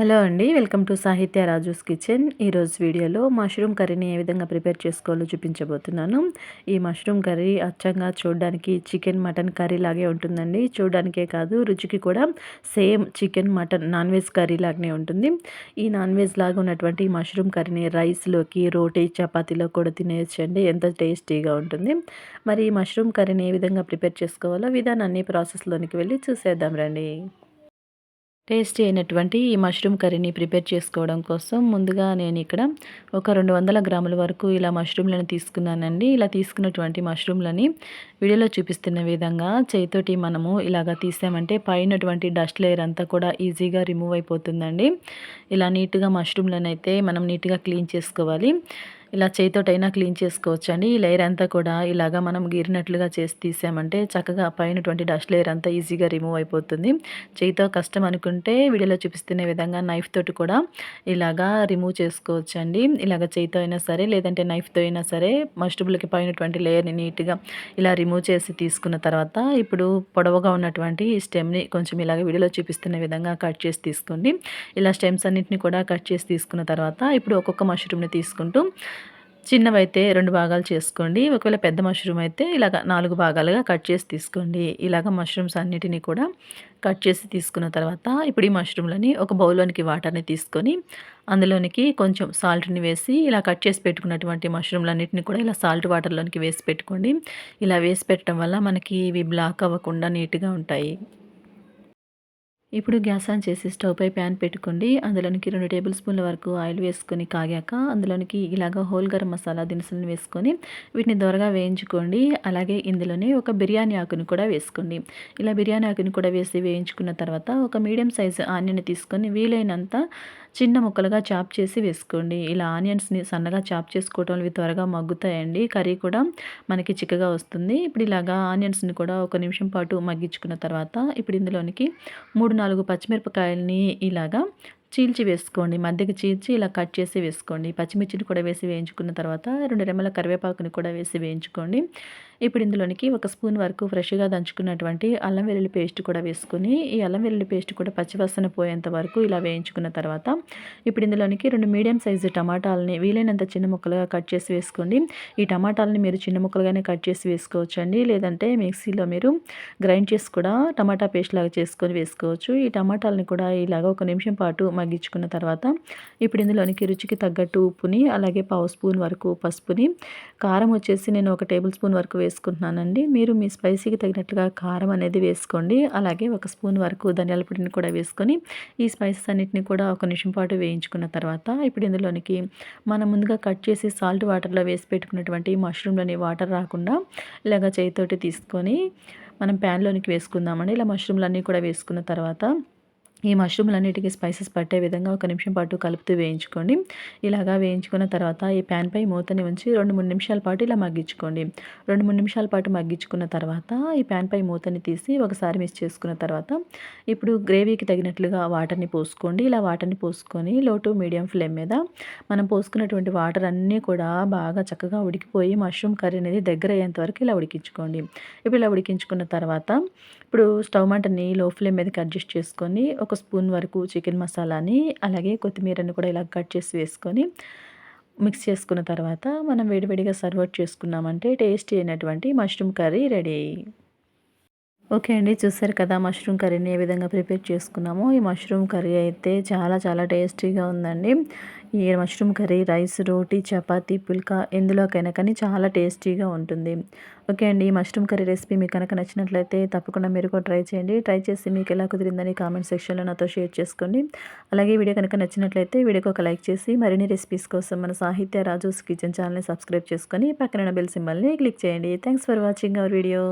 Hello అండి welcome to సాహిత్య Raju's kitchen. ఈరోజు వీడియోలో మష్రూమ్ కర్రీని ఏ విధంగా ప్రిపేర్ చేసుకోవాలో చూపించబోతున్నాను. ఈ మష్రూమ్ కర్రీ అచ్చంగా చూడడానికి చికెన్ మటన్ కర్రీ లాగే ఉంటుందండి. చూడడానికే కాదు రుచికి కూడా same chicken mutton non veg curry లాగానే ఉంటుంది. ఈ నాన్ వెజ్ లాగా ఉన్నటువంటి మష్రూమ్ కర్రీని రైస్లోకి రోటీ చపాతీలో కూడా తినేయచ్చండి. ఎంత టేస్టీగా ఉంటుంది. మరి ఈ మష్రూమ్ కర్రీని ఏ విధంగా ప్రిపేర్ చేసుకోవాలో విధానాన్ని ప్రాసెస్లోనికి వెళ్ళి చూసేద్దాం రండి. టేస్టీ అయినటువంటి ఈ మష్రూమ్ కర్రీని ప్రిపేర్ చేసుకోవడం కోసం ముందుగా నేను ఇక్కడ ఒక రెండు వందల గ్రాముల వరకు ఇలా మష్రూమ్లను తీసుకున్నానండి. ఇలా తీసుకున్నటువంటి మష్రూమ్లని వీడియోలో చూపిస్తున్న విధంగా చేతితోటి మనము ఇలాగా తీసామంటే పైనటువంటి డస్ట్ లేయర్ అంతా కూడా ఈజీగా రిమూవ్ అయిపోతుందండి. ఇలా నీట్గా మష్రూమ్లను అయితే మనం నీట్గా క్లీన్ చేసుకోవాలి. ఇలా చేతితోటైనా క్లీన్ చేసుకోవచ్చు అండి ఈ లేయర్ అంతా కూడా ఇలాగా మనం గీరినట్లుగా చేసి తీసామంటే చక్కగా పైనటువంటి డస్ట్ లేయర్ అంతా ఈజీగా రిమూవ్ అయిపోతుంది. చేయితో కష్టం అనుకుంటే వీడియోలో చూపిస్తున్న విధంగా నైఫ్ తోటి కూడా ఇలాగా రిమూవ్ చేసుకోవచ్చు అండి ఇలాగ చేయితో అయినా సరే లేదంటే నైఫ్తో అయినా సరే మస్టబుల్కి పైనటువంటి లేయర్ని నీట్గా ఇలా రిమూవ్ చేసి తీసుకున్న తర్వాత ఇప్పుడు పొడవుగా ఉన్నటువంటి ఈ స్టెమ్ని కొంచెం ఇలాగ వీడియోలో చూపిస్తున్న విధంగా కట్ చేసి తీసుకోండి. ఇలా స్టెమ్స్ అన్నింటినీ కూడా కట్ చేసి తీసుకున్న తర్వాత ఇప్పుడు ఒక్కొక్క మష్రూమ్ని తీసుకుంటూ చిన్నవైతే రెండు భాగాలు చేసుకోండి. ఒకవేళ పెద్ద మష్రూమ్ అయితే ఇలాగ నాలుగు భాగాలుగా కట్ చేసి తీసుకోండి. ఇలాగ మష్రూమ్స్ అన్నిటినీ కూడా కట్ చేసి తీసుకున్న తర్వాత ఇప్పుడు ఈ మష్రూమ్లని ఒక బౌల్లోనికి వాటర్ని తీసుకొని అందులోనికి కొంచెం సాల్ట్ని వేసి ఇలా కట్ చేసి పెట్టుకున్నటువంటి మష్రూమ్లన్నింటినీ కూడా ఇలా సాల్ట్ వాటర్లోనికి వేసి పెట్టుకోండి. ఇలా వేసి పెట్టడం వల్ల మనకి ఇవి బ్లాక్ అవ్వకుండా నీట్గా ఉంటాయి. ఇప్పుడు గ్యాస్ ఆన్ చేసి స్టవ్పై ప్యాన్ పెట్టుకోండి. అందులోనికి రెండు టేబుల్ స్పూన్ల వరకు ఆయిల్ వేసుకొని కాగాక అందులోనికి ఇలాగ హోల్ గరం మసాలా దినుసులను వేసుకొని వీటిని దొరగా వేయించుకోండి. అలాగే ఇందులోనే ఒక బిర్యానీ ఆకుని కూడా వేసుకోండి. ఇలా బిర్యానీ ఆకుని కూడా వేసి వేయించుకున్న తర్వాత ఒక మీడియం సైజు ఆనియన్ తీసుకొని వీలైనంత చిన్న ముక్కలుగా చాప్ చేసి వేసుకోండి. ఇలా ఆనియన్స్ని సన్నగా చాప్ చేసుకోవటం ఇవి త్వరగా మగ్గుతాయండి. కర్రీ కూడా మనకి చిక్కగా వస్తుంది. ఇప్పుడు ఇలాగా ఆనియన్స్ని కూడా ఒక నిమిషం పాటు మగ్గించుకున్న తర్వాత ఇప్పుడు ఇందులోనికి మూడు నాలుగు పచ్చిమిరపకాయలని ఇలాగా చీల్చి వేసుకోండి. మధ్యకి చీల్చి ఇలా కట్ చేసి వేసుకోండి. పచ్చిమిర్చిని కూడా వేసి వేయించుకున్న తర్వాత రెండు రెమ్మల కరివేపాకుని కూడా వేసి వేయించుకోండి. ఇప్పుడు ఇందులోనికి ఒక స్పూన్ వరకు ఫ్రెష్గా దంచుకున్నటువంటి అల్లం వెల్లుల్లి పేస్ట్ కూడా వేసుకుని ఈ అల్లం వెల్లుల్లి పేస్ట్ కూడా పచ్చివాసన పోయేంత వరకు ఇలా వేయించుకున్న తర్వాత ఇప్పుడు ఇందులోనికి రెండు మీడియం సైజు టమాటాలని వీలైనంత చిన్న ముక్కలుగా కట్ చేసి వేసుకోండి. ఈ టమాటాలని మీరు చిన్న ముక్కలుగానే కట్ చేసి వేసుకోవచ్చండి. లేదంటే మిక్సీలో మీరు గ్రైండ్ చేసి కూడా టమాటా పేస్ట్ లాగా చేసుకొని వేసుకోవచ్చు. ఈ టమాటాలని కూడా ఇలాగ ఒక నిమిషం పాటు మగ్గించుకున్న తర్వాత ఇప్పుడు ఇందులోనికి రుచికి తగ్గట్టు ఉప్పుని అలాగే పావు స్పూన్ వరకు పసుపుని కారం వచ్చేసి నేను ఒక టేబుల్ స్పూన్ వరకు వేసుకుంటున్నానండి. మీరు మీ స్పైసీకి తగినట్లుగా కారం అనేది వేసుకోండి. అలాగే ఒక స్పూన్ వరకు ధనియాల పొడిని కూడా వేసుకొని ఈ స్పైసెస్ అన్నిటిని కూడా ఒక నిమిషం పాటు వేయించుకున్న తర్వాత ఇప్పుడు ఇందులోనికి మనం ముందుగా కట్ చేసి సాల్ట్ వాటర్లో వేసి పెట్టుకున్నటువంటి మష్రూమ్లోని వాటర్ రాకుండా ఇలాగ చేతితోటి తీసుకొని మనం ప్యాన్లోనికి వేసుకుందామండి. ఇలా మష్రూమ్లన్నీ కూడా వేసుకున్న తర్వాత ఈ మష్రూమ్లన్నిటికీ స్పైసెస్ పట్టే విధంగా ఒక నిమిషం పాటు కలుపుతూ వేయించుకోండి. ఇలాగా వేయించుకున్న తర్వాత ఈ ప్యాన్పై మూతని ఉంచి రెండు మూడు నిమిషాల పాటు ఇలా మగ్గించుకోండి. రెండు మూడు నిమిషాల పాటు మగ్గించుకున్న తర్వాత ఈ ప్యాన్పై మూతని తీసి ఒకసారి మిక్స్ చేసుకున్న తర్వాత ఇప్పుడు గ్రేవీకి తగినట్లుగా వాటర్ని పోసుకోండి. ఇలా వాటర్ని పోసుకొని లో టు మీడియం ఫ్లేమ్ మీద మనం పోసుకున్నటువంటి వాటర్ అన్నీ కూడా బాగా చక్కగా ఉడికిపోయి మష్రూమ్ కర్రీ అనేది దగ్గర అయ్యేంత వరకు ఇలా ఉడికించుకోండి. ఇప్పుడు ఇలా ఉడికించుకున్న తర్వాత ఇప్పుడు స్టవ్ మంటని లో ఫ్లేమ్ మీదకి అడ్జస్ట్ చేసుకొని ఒక స్పూన్ వరకు చికెన్ మసాలాని అలాగే కొత్తిమీరని కూడా ఇలా కట్ చేసి వేసుకొని మిక్స్ చేసుకున్న తర్వాత మనం వేడివేడిగా సర్వ్ చేసుకున్నామంటే టేస్టీ అయినటువంటి మష్రూమ్ కర్రీ రెడీ ఓకే అండి చూసారు కదా మష్రూమ్ కర్రీని ఏ విధంగా ప్రిపేర్ చేసుకున్నామో. ఈ మష్రూమ్ కర్రీ అయితే చాలా చాలా టేస్టీగా ఉందండి. ఈ mushroom curry rice roti chapati phulka ఎందులోకైనా కానీ చాలా టేస్టీగా ఉంటుంది. ఓకే అండి ఈ మష్రూమ్ కర్రీ రెసిపీ మీకు కనుక నచ్చినట్లయితే తప్పకుండా మీరు కూడా ట్రై చేయండి. ట్రై చేసి మీకు ఎలా కుదిరిందని కామెంట్ సెక్షన్లో నాతో షేర్ చేసుకోండి. అలాగే వీడియో కనుక నచ్చినట్లయితే వీడియోకి ఒక లైక్ చేసి మరిన్ని రెసిపీస్ కోసం మన సాహిత్య రాజూస్ కిచెన్ ఛానల్ని సబ్స్క్రైబ్ చేసుకొని పక్కన బెల్ సింబల్ని క్లిక్ చేయండి. Thanks for watching our video.